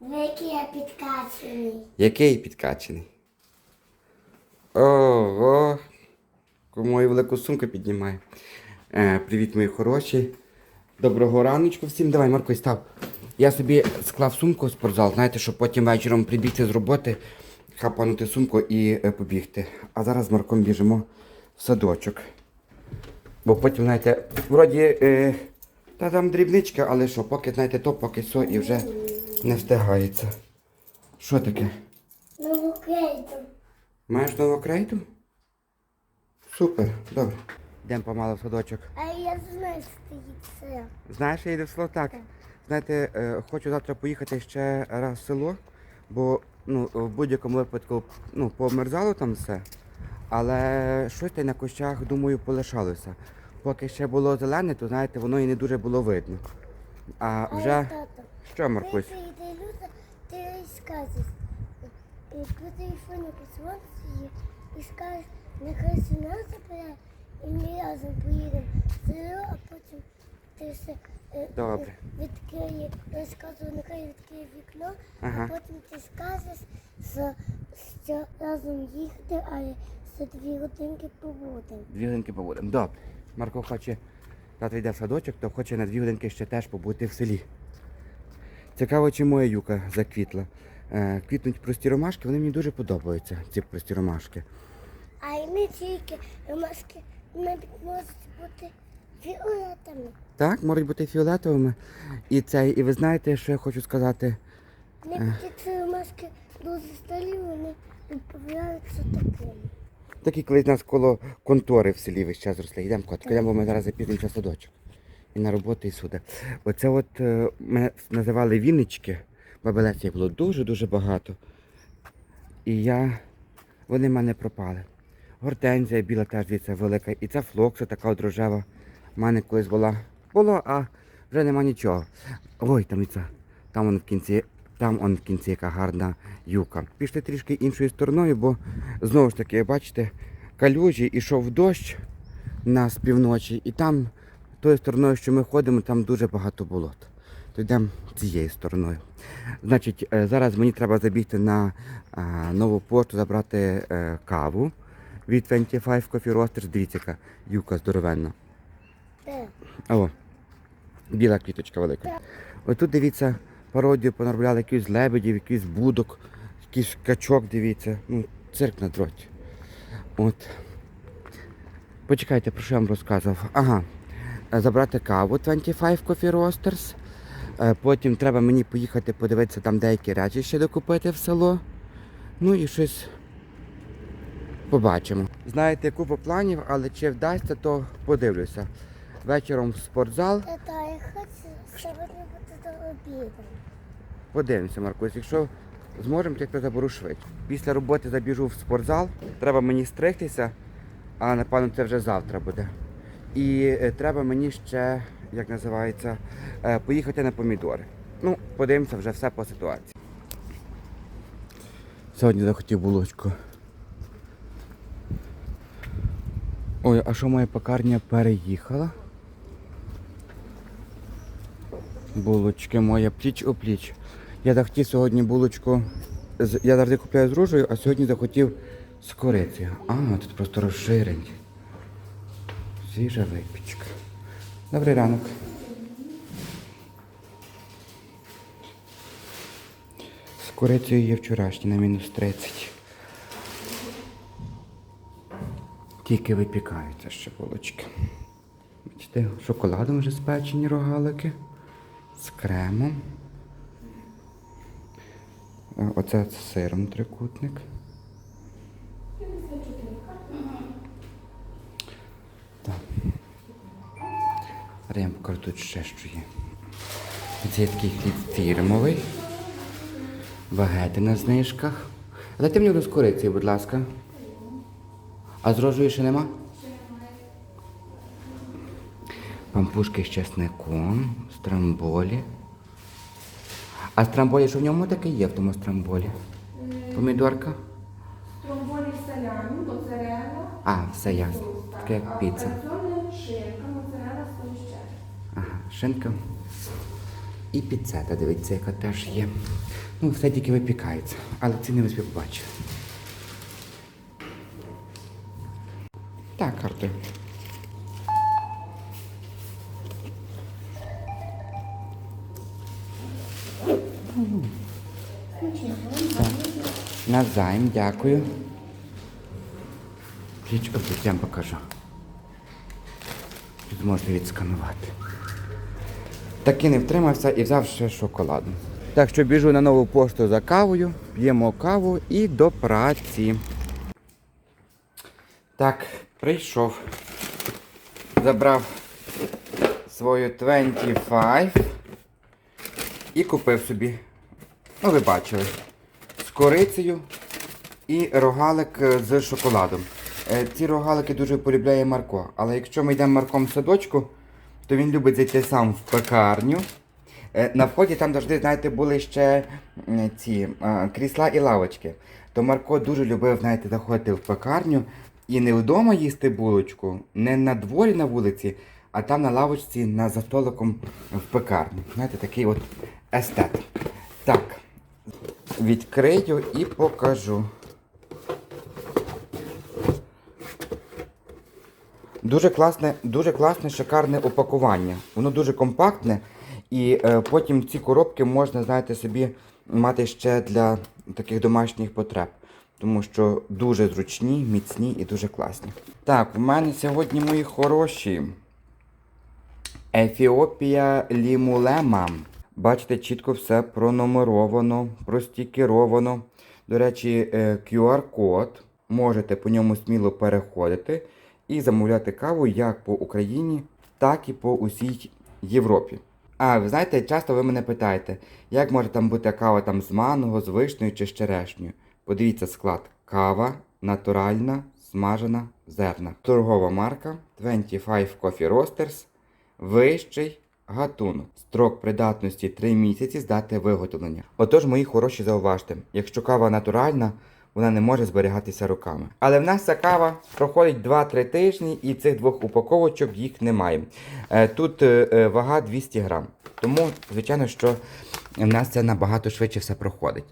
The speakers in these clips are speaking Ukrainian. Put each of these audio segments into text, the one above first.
Який я підкачений. Який підкачений? Ого! Мою велику сумку піднімає. Е, привіт, мої хороші. Доброго раночку всім. Давай, Марко, став. Я собі склав сумку в спортзал, знаєте, щоб потім вечором прибігти з роботи, хапанути сумку і е, побігти. А зараз з Марком біжимо в садочок. Бо потім, знаєте, вроді, е, та там дрібничка, але що, поки, знаєте, то, поки со і вже не встигається. Що таке? Нову крейду. Маєш нову крейду? Супер, добре. Йдемо помало в садочок. А я знаю, що стоїть це. Знаєш, я йду в село так. Знаєте, е, хочу завтра поїхати ще раз в село, бо ну, в будь-якому випадку ну, померзало там все. Але щось та й на кущах, думаю, полишалося. Поки ще було зелене, то знаєте, воно і не дуже було видно. А вже. Що, Маркусь? Ти скажеш. І По телефону позвониш їй і скажеш, нехай сюди забере, і ми разом поїдемо в село, а потім ти все е, Добре. відкриє, я скажу, нехай відкриє вікно, Ага. а потім ти скажеш, що, що разом їхати, але за дві годинки побудемо. Дві годинки побудемо. Добре. Марко хоче, тато йде в садочок, то хоче на дві годинки ще теж побути в селі. Цікаво, чи моя юка заквітла. Е, квітнуть прості ромашки, вони мені дуже подобаються, ці прості ромашки. А й не тільки ромашки можуть бути фіолетами. Так, можуть бути фіолетовими. І цей, і ви знаєте, що я хочу сказати? Навіть ці ромашки дуже старі, вони відправляються такими. Такі колись нас коло контори в селі весь час росли. Йдемо котик, йдемо, бо ми зараз запізнимося садочок. І на роботу, і сюди. Оце от е, мене називали Віннички. Бабелець їх було дуже-дуже багато. І я. Вони в мене пропали. Гортензія біла теж дивіться, велика. І ця флокса така от рожева. В мене колись була. Було, а вже нема нічого. Ой, там і це. Там он в кінці. Там он в кінці яка гарна юка. Пішли трішки іншою стороною, бо знову ж таки, бачите, калюжі ішов дощ на з півночі, і там тою стороною, що ми ходимо, там дуже багато болот. То йдемо цією стороною. Значить, е, зараз мені треба забігти на нову пошту, забрати е, каву від 25 Coffee Roasters. Дивіться, яка юка здоровенна. О, біла квіточка велика. Так. Ось тут дивіться, пародію понаробляли якісь лебедів, якийсь будок, якийсь качок, дивіться. Ну, цирк на дроті. От. Почекайте, про що я вам розказував. Ага. Е, Забрати каву 25 Coffee Roasters. Е, Потім треба мені поїхати подивитися там деякі речі ще докупити в село. Ну і щось побачимо. Знаєте, купа планів, але чи вдасться, то подивлюся. Вечором в спортзал. Тата, я хочу сьогодні бути до обіду. Подивимося, Маркус. Якщо зможемо, то я тебе заберу швидше. Після роботи забіжу в спортзал. Треба мені стригтися, а напевно це вже завтра буде. І е, треба мені ще, як називається, е, поїхати на помідори. Ну, подивимося вже все по ситуації. Сьогодні захотів булочку. Ой, а що моя пекарня переїхала? Булочки моя пліч о пліч. Я захотів сьогодні булочку. Я завжди купляю з ружею, а сьогодні захотів з корицею. А, тут просто розширень. Свіжа випічка. Добрий ранок. З курицею є вчорашні на мінус 30. Тільки випікаються ще булочки. Бачите, шоколадом вже спечені рогалики з кремом. Оце з сиром трикутник. Зараз я покажу тут ще що є. Це є такий хліб фірмовий. Багети на знижках. Дайте мені з будь ласка. А з рожею ще нема? Пампушки з чесником, страмболі. А страмболі, що в ньому таке є в тому страмболі? Помідорка? Страмболі Тромболі салямі, моцарелла, А, все ясно. Таке як а піца. операціонна шинка, моцарелла, суміщена. Ага, шинка. І піцета, дивіться, яка теж є. Ну, все тільки випікається, але ціни ви собі побачили. Так, Артур. Назайм, дякую. Річка, тут я вам покажу. Тут можна відсканувати. Таки не втримався і взяв ще шоколаду. Так що біжу на нову пошту за кавою, п'ємо каву і до праці. Так, прийшов. Забрав свою 25 і купив собі. Ну, ви бачили. З корицею і рогалик е, з шоколадом. Е, Ці рогалики дуже полюбляє Марко. Але якщо ми йдемо Марком в садочку, то він любить зайти сам в пекарню. Е, На вході там завжди, знаєте, були ще ці е, крісла і лавочки. То Марко дуже любив, знаєте, заходити в пекарню і не вдома їсти булочку, не на дворі на вулиці, а там на лавочці на за столиком в пекарні. Знаєте, такий от естет. Так, відкрию і покажу. Дуже класне, дуже класне, шикарне упакування. Воно дуже компактне, і е, потім ці коробки можна, знаєте, собі мати ще для таких домашніх потреб. Тому що дуже зручні, міцні і дуже класні. Так, в мене сьогодні мої хороші. Ефіопія лімулема. Бачите, чітко все пронумеровано, простікеровано. До речі, е, QR-код. Можете по ньому сміло переходити і замовляти каву як по Україні, так і по усій Європі. А, ви знаєте, часто ви мене питаєте, як може там бути кава там з манго, з вишнею чи з черешнею. Подивіться склад. Кава натуральна, смажена зерна. Торгова марка 25 Coffee Roasters. Вищий гатунок. Строк придатності 3 місяці з дати виготовлення. Отож, мої хороші зауважте, якщо кава натуральна, вона не може зберігатися роками. Але в нас ця кава проходить 2-3 тижні і цих двох упаковочок їх немає. Е, Тут е, е, вага 200 грам. Тому, звичайно, що в нас це набагато швидше все проходить.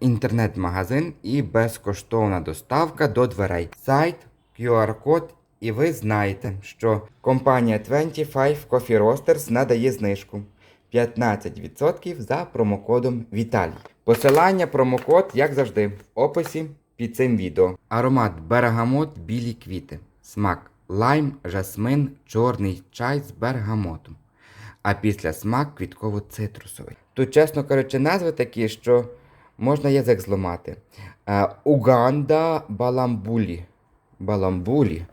Інтернет-магазин і безкоштовна доставка до дверей. Сайт, QR-код і ви знаєте, що компанія 25 Coffee Roasters надає знижку 15% за промокодом Віталій. Посилання, промокод, як завжди, в описі під цим відео. Аромат бергамот, білі квіти. Смак лайм, жасмин, чорний чай з бергамотом. А після смак квітково-цитрусовий. Тут, чесно кажучи, назви такі, що можна язик зламати. Е, Уганда Баламбулі. Баламбулі.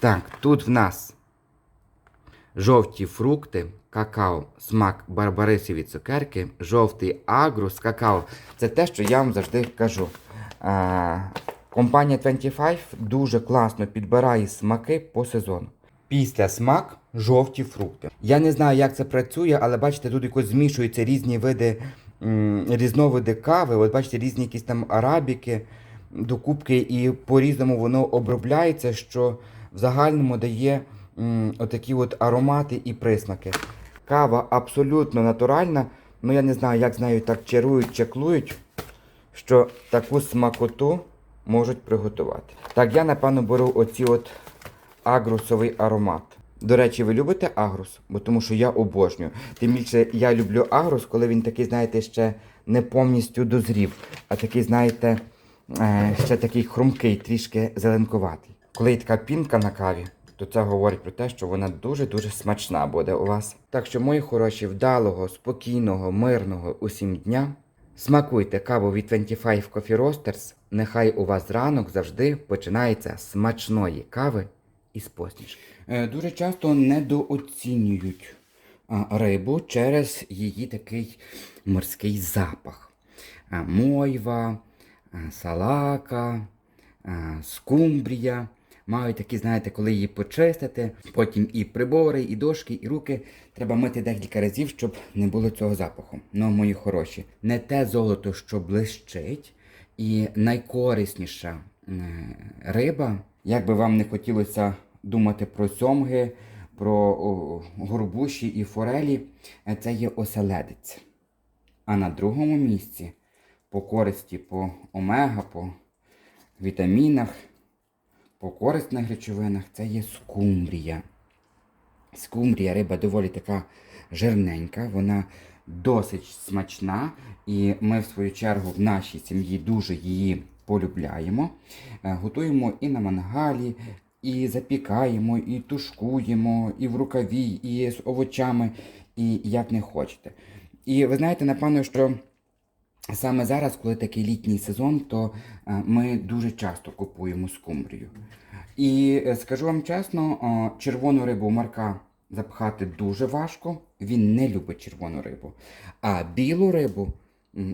Так, тут в нас жовті фрукти, какао, смак барбарисові цукерки, жовтий агрус, какао. Це те, що я вам завжди кажу. А, компанія 25 дуже класно підбирає смаки по сезону. Після смак жовті фрукти. Я не знаю, як це працює, але бачите, тут якось змішуються різні види, різновиди кави. От бачите, різні якісь там арабіки докупки, і по-різному воно обробляється, що в загальному дає м, отакі от аромати і присмаки. Кава абсолютно натуральна, ну я не знаю, як з нею так чарують, чеклують, що таку смакоту можуть приготувати. Так, я напевно беру оці от агрусовий аромат. До речі, ви любите агрус? Бо тому що я обожнюю. Тим більше я люблю агрус, коли він такий, знаєте, ще не повністю дозрів, а такий, знаєте, е, ще такий хрумкий, трішки зеленкуватий. Коли є така пінка на каві, то це говорить про те, що вона дуже-дуже смачна буде у вас. Так що, мої хороші, вдалого, спокійного, мирного усім дня. Смакуйте каву від 25 Coffee Roasters. Нехай у вас ранок завжди починається з смачної кави із посмішки. Е, Дуже часто недооцінюють рибу через її такий морський запах. Мойва, салака, скумбрія. Мають такі, знаєте, коли її почистити, потім і прибори, і дошки, і руки треба мити декілька разів, щоб не було цього запаху. Ну, мої хороші, не те золото, що блищить, і найкорисніша е, риба, як би вам не хотілося думати про сьомги, про горбуші і форелі, е, це є оселедець. А на другому місці по користі по омега, по вітамінах, по корисних речовинах це є скумбрія. Скумбрія риба доволі така жирненька, вона досить смачна, і ми, в свою чергу, в нашій сім'ї дуже її полюбляємо. Е, Готуємо і на мангалі, і запікаємо, і тушкуємо, і в рукаві, і з овочами, і як не хочете. І ви знаєте, напевно, що саме зараз, коли такий літній сезон, то е, ми дуже часто купуємо скумбрію. І е, скажу вам чесно, червону рибу Марка запхати дуже важко. Він не любить червону рибу. А білу рибу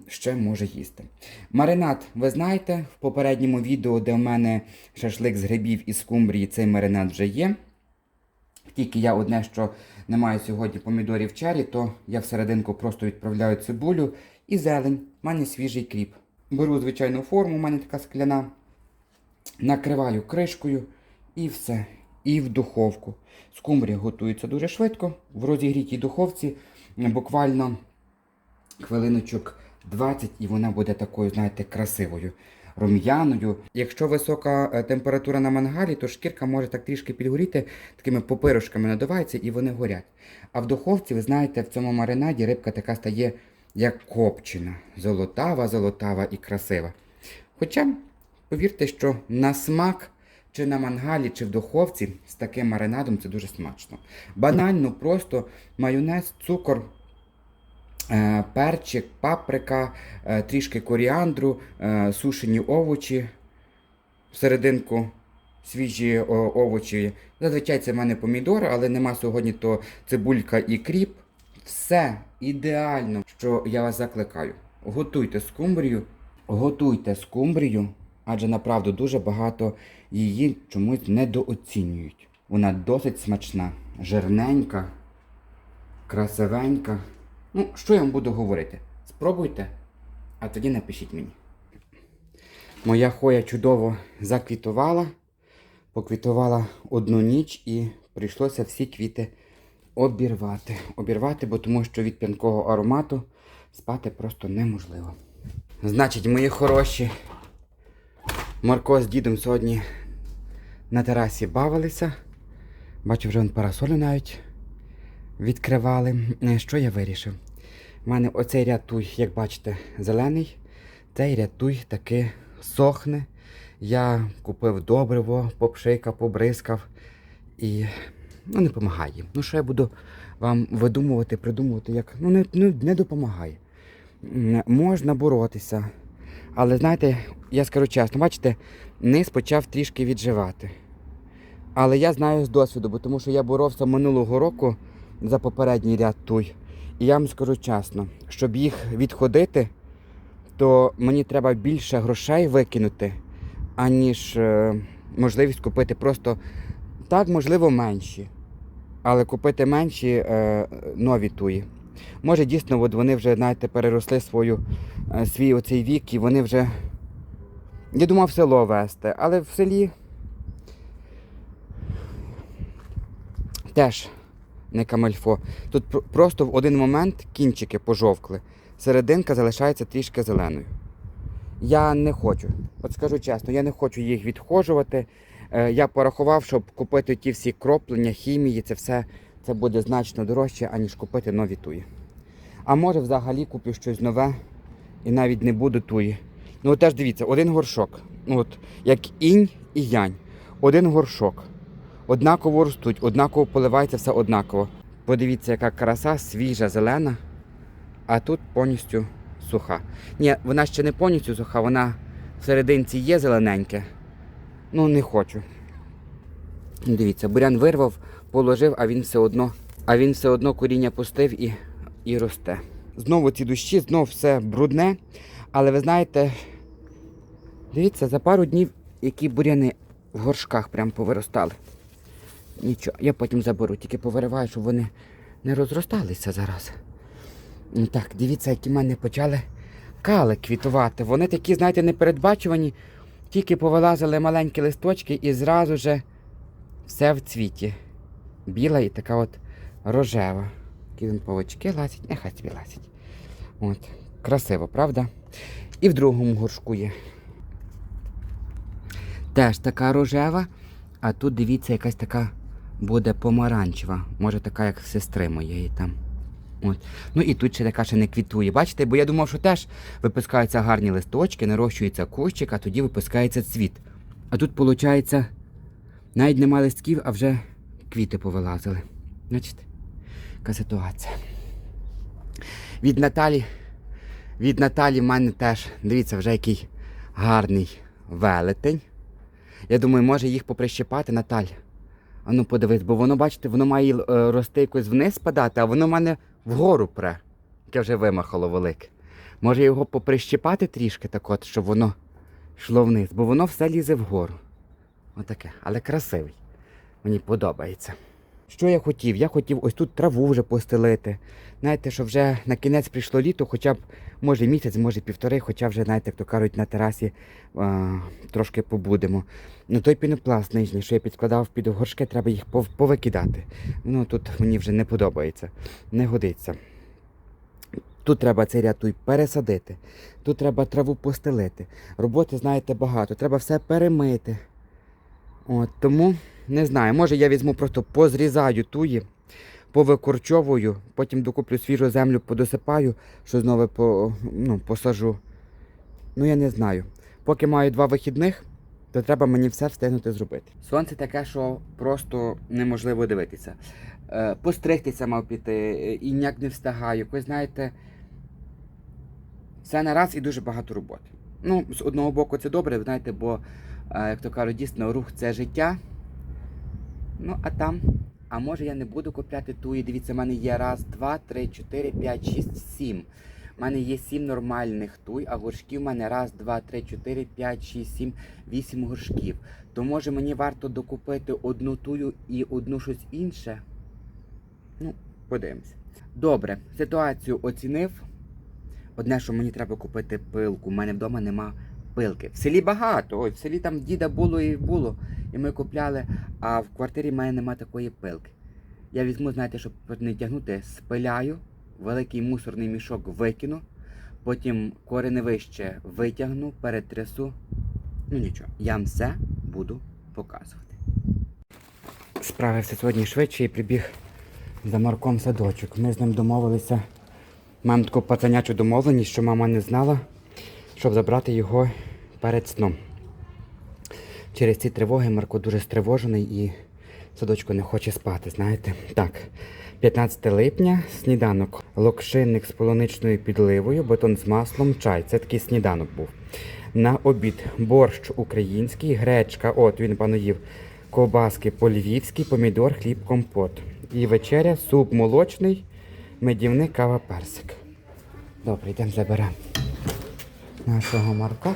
ще може їсти. Маринад, ви знаєте, в попередньому відео, де в мене шашлик з грибів і скумбрії, цей маринад вже є. Тільки я одне, що не маю сьогодні помідорів чері, то я всерединку просто відправляю цибулю і зелень. У мене свіжий кріп. Беру звичайну форму, у мене така скляна. Накриваю кришкою і все. І в духовку. Скумбрія готується дуже швидко. В розігрітій духовці буквально хвилиночок 20 і вона буде такою, знаєте, красивою, рум'яною. Якщо висока е, температура на мангалі, то шкірка може так трішки підгоріти, такими попирушками надувається і вони горять. А в духовці, ви знаєте, в цьому маринаді рибка така стає як копчена, золотава, золотава і красива. Хоча, повірте, що на смак чи на мангалі, чи в духовці з таким маринадом це дуже смачно. Банально, просто майонез, цукор, е, перчик, паприка, е, трішки коріандру, е, сушені овочі, всерединку свіжі овочі. Зазвичай це в мене помідори, але нема сьогодні то цибулька і кріп. Все ідеально, що я вас закликаю. Готуйте скумбрію, готуйте скумбрію, адже направду дуже багато її чомусь недооцінюють. Вона досить смачна, жирненька, красивенька. Ну, що я вам буду говорити? Спробуйте, а тоді напишіть мені. Моя хоя чудово заквітувала, поквітувала одну ніч і прийшлося всі квіти обірвати. Обірвати, бо тому що від п'янкого аромату спати просто неможливо. Значить, мої хороші, Марко з дідом сьогодні на терасі бавилися. Бачу, вже он парасолю навіть відкривали. Е, Що я вирішив? У мене оцей рятуй, як бачите, зелений. Цей рятуй таки сохне. Я купив добриво, попшика, побризкав і ну, не допомагає. Ну, що я буду вам видумувати, придумувати, як. Ну, не, не, не допомагає. Можна боротися. Але знаєте, я скажу чесно, бачите, низ почав трішки відживати. Але я знаю з досвіду, бо тому що я боровся минулого року за попередній ряд туй. І я вам скажу чесно, щоб їх відходити, то мені треба більше грошей викинути, аніж е, можливість купити просто так, можливо, менші. Але купити менші е, нові туї. Може, дійсно, от вони вже, знаєте, переросли свою, е, свій оцей вік і вони вже. Я думав село вести, але в селі теж не камельфо. Тут просто в один момент кінчики пожовкли. Серединка залишається трішки зеленою. Я не хочу. От скажу чесно, я не хочу їх відхожувати. Е, Я порахував, щоб купити ті всі кроплення, хімії, це все це буде значно дорожче, аніж купити нові туї. А може взагалі куплю щось нове і навіть не буду туї. Ну теж дивіться, один горшок. Ну, от, як інь і янь. Один горшок. Однаково ростуть, однаково поливається все однаково. Подивіться, яка краса, свіжа, зелена, а тут повністю суха. Ні, вона ще не повністю суха, вона всерединці є зелененьке. Ну, не хочу. Дивіться, бурян вирвав, положив, а він все одно, а він все одно коріння пустив і, і росте. Знову ці дощі, знову все брудне. Але ви знаєте, дивіться, за пару днів які буряни в горшках прям повиростали. Нічого, я потім заберу, тільки повириваю, щоб вони не розросталися зараз. Ну Так, дивіться, які в мене почали кали квітувати. Вони такі, знаєте, непередбачувані, тільки повилазили маленькі листочки і зразу же все в цвіті. Біла і така от рожева. Він павочки лазять, нехай собі лазять. От, красиво, правда? І в другому горшку є. Теж така рожева, а тут дивіться, якась така буде помаранчева. Може така, як сестри моєї там. От. Ну і тут ще така ще не квітує. Бачите, бо я думав, що теж випускаються гарні листочки, нарощується кущик, а тоді випускається цвіт. А тут, виходить, навіть нема листків, а вже квіти повилазили. Бачите? Яка ситуація. Від Наталі. Від Наталі в мене теж, дивіться, вже який гарний велетень. Я думаю, може їх поприщипати, Наталь. А ну подивись, бо воно, бачите, воно має е, рости якось вниз спадати, а воно в мене вгору пре, яке вже вимахало велике. Може його поприщипати трішки, так от, щоб воно йшло вниз, бо воно все лізе вгору. Отаке, але красивий. Мені подобається. Що я хотів? Я хотів ось тут траву вже постелити. Знаєте, що вже на кінець прийшло літо, хоча б може місяць, може півтори, хоча вже, знаєте, як то кажуть, на терасі а, трошки побудемо. Ну той пінопласт нижній, що я підкладав під горшки, треба їх повикидати. Ну тут мені вже не подобається, не годиться. Тут треба цей ряд пересадити, тут треба траву постелити. Роботи, знаєте, багато, треба все перемити. От, тому не знаю, може я візьму просто позрізаю туї, повикорчовую, потім докуплю свіжу землю, подосипаю, що знову по, ну, посажу. Ну я не знаю. Поки маю два вихідних, то треба мені все встигнути зробити. Сонце таке, що просто неможливо дивитися. Е, постригтися мав піти, е, і ніяк не встигаю. Якось, знаєте, все на раз і дуже багато роботи. Ну, з одного боку, це добре, знаєте, бо, як то кажуть, дійсно рух це життя. Ну, а там, а може я не буду купляти туї. Дивіться, в мене є раз, два, три, чотири, п'ять, шість, сім. У мене є сім нормальних туй, а горшків у мене раз, два, три, чотири, п'ять, шість, сім, вісім горшків. То може мені варто докупити одну тую і одну щось інше. Ну, подивимося. Добре, ситуацію оцінив. Одне, що мені треба купити пилку. У мене вдома нема пилки. В селі багато. Ой, в селі там діда було і було. І ми купляли, а в квартирі в мене нема такої пилки. Я візьму, знаєте, щоб не тягнути, спиляю, великий мусорний мішок викину, потім кореневище витягну, перетрясу. Ну нічого, я вам все буду показувати. Справився сьогодні швидше і прибіг за Марком садочок. Ми з ним домовилися. Маємо таку пацанячу домовленість, що мама не знала, щоб забрати його перед сном. Через ці тривоги Марко дуже стривожений і садочку не хоче спати, знаєте. Так, 15 липня, сніданок. Локшинник з полуничною підливою, батон з маслом, чай. Це такий сніданок був. На обід борщ український, гречка, от він пану їв, ковбаски по-львівськи, помідор, хліб, компот. І вечеря, суп молочний, медівник, кава, персик. Добре, йдемо заберемо нашого Марка.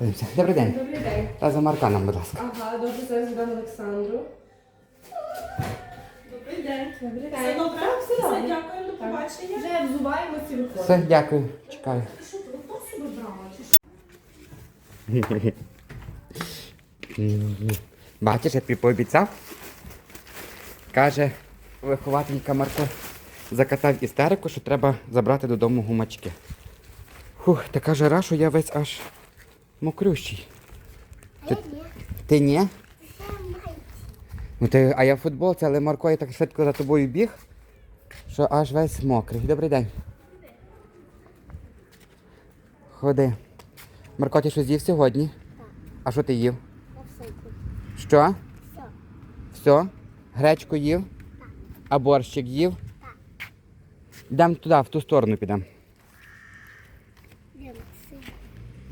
Добрий день. Добрий день. Та за Марка нам, будь ласка. Ага, добре, зараз дам Олександру. Добрий день. Добрий Все день. добре? Так, все Все, дякую, до побачення. Вже взуваємося і виходимо. Все, дякую. Чекаю. Ти що, ти хто собі брала? Чи що? Бачиш, я тобі пообіцяв. Каже, вихователька Марко закатав істерику, що треба забрати додому гумачки. Фух, така жара, що я весь аж мокрющий. Ні, Ти ні? Ну ти, а я в футболці, але Марко я так швидко за тобою біг, що аж весь мокрий. Добрий день. Ходи. Марко, ти щось їв сьогодні? А що ти їв? Все. Що? Все. Все? Гречку їв? А борщик їв? Йдемо туди, в ту сторону підемо. Я, все.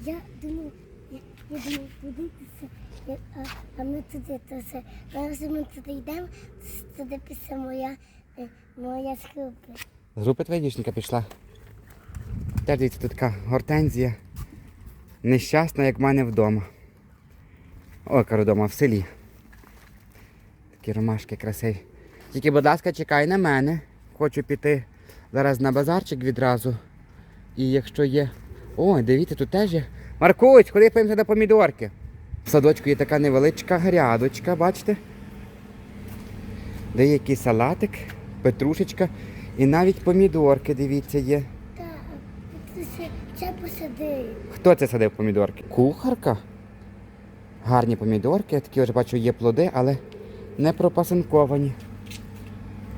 Я думаю, я, я думаю, подивитися, я, а, а ми туди то все. Зараз ми туди йдемо, туди після моя, е, моя. З групи твоя дівчинка пішла. Теж дивіться, тут така гортензія. Нещасна, як в мене вдома. Ой, кажу, вдома, в селі. Такі ромашки красиві. Тільки, будь ласка, чекай на мене. Хочу піти зараз на базарчик відразу. І якщо є. Ой, дивіться, тут теж є. Маркусь, ходи поїмося на помідорки. В садочку є така невеличка грядочка, бачите? Де є який салатик, петрушечка і навіть помідорки, дивіться, є. поси- ще посадили. Хто це садив помідорки? Кухарка. Гарні помідорки, такі вже бачу, є плоди, але не пропасинковані.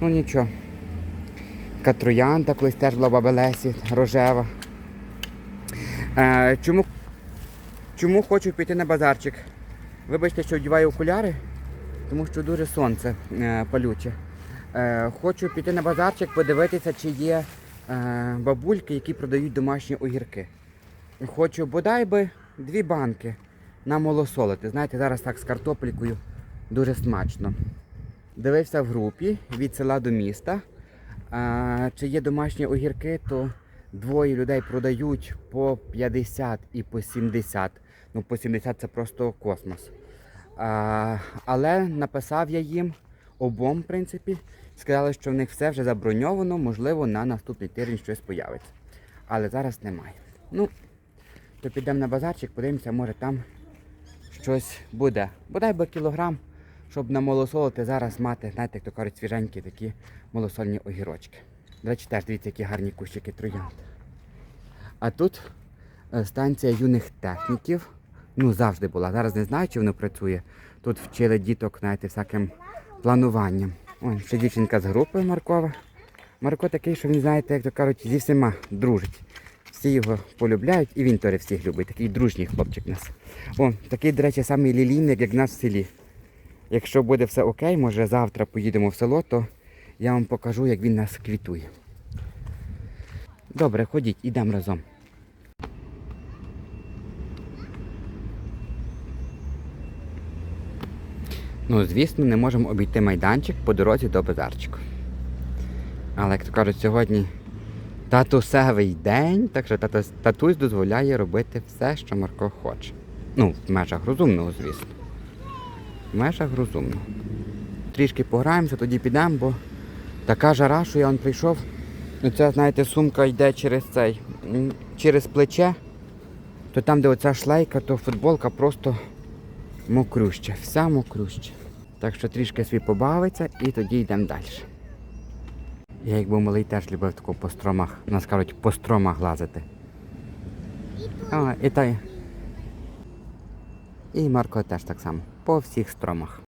Ну нічого. Така троянда колись теж була в баби Лесі, рожева. Чому, чому хочу піти на базарчик? Вибачте, що вдіваю окуляри, тому що дуже сонце е, палюче. Е, хочу піти на базарчик, подивитися, чи є е, бабульки, які продають домашні огірки. Хочу бодай би дві банки намолосолити. Знаєте, зараз так з картопелькою дуже смачно. Дивився в групі від села до міста. Чи є домашні огірки, то двоє людей продають по 50 і по 70. Ну, по 70 це просто космос. А, але написав я їм обом, в принципі. Сказали, що в них все вже заброньовано, можливо, на наступний тиждень щось появиться. Але зараз немає. Ну, то підемо на базарчик, подивимося, може там щось буде. Бодай би кілограм, щоб намолосолити зараз мати, знаєте, як то кажуть, свіженькі такі малосольні огірочки. До речі, теж дивіться, які гарні кущики троянд. А тут е, станція юних техніків. Ну, завжди була. Зараз не знаю, чи воно працює. Тут вчили діток, знаєте, всяким плануванням. Ой, ще дівчинка з групи Маркова. Марко такий, що він, знаєте, як то кажуть, зі всіма дружить. Всі його полюбляють, і він теж всіх любить. Такий дружній хлопчик у нас. О, такий, до речі, самий лілійник, як в нас в селі. Якщо буде все окей, може завтра поїдемо в село, то я вам покажу, як він нас квітує. Добре, ходіть, ідемо разом. Ну, звісно, не можемо обійти майданчик по дорозі до базарчику. Але, як то кажуть, сьогодні татусевий день, так що тата- татусь дозволяє робити все, що Марко хоче. Ну, в межах розумного, звісно. В межах розумного. Трішки пограємося, тоді підемо, бо така жара, що я он прийшов. Ну, ця, знаєте, сумка йде через цей, через плече, то там, де оця шлейка, то футболка просто мокруща, вся мокруща. Так що трішки свій побавиться і тоді йдемо далі. Я як був малий теж любив таку по стромах, нас кажуть, по стромах лазити. А, і та. І Марко теж так само. По всіх стромах.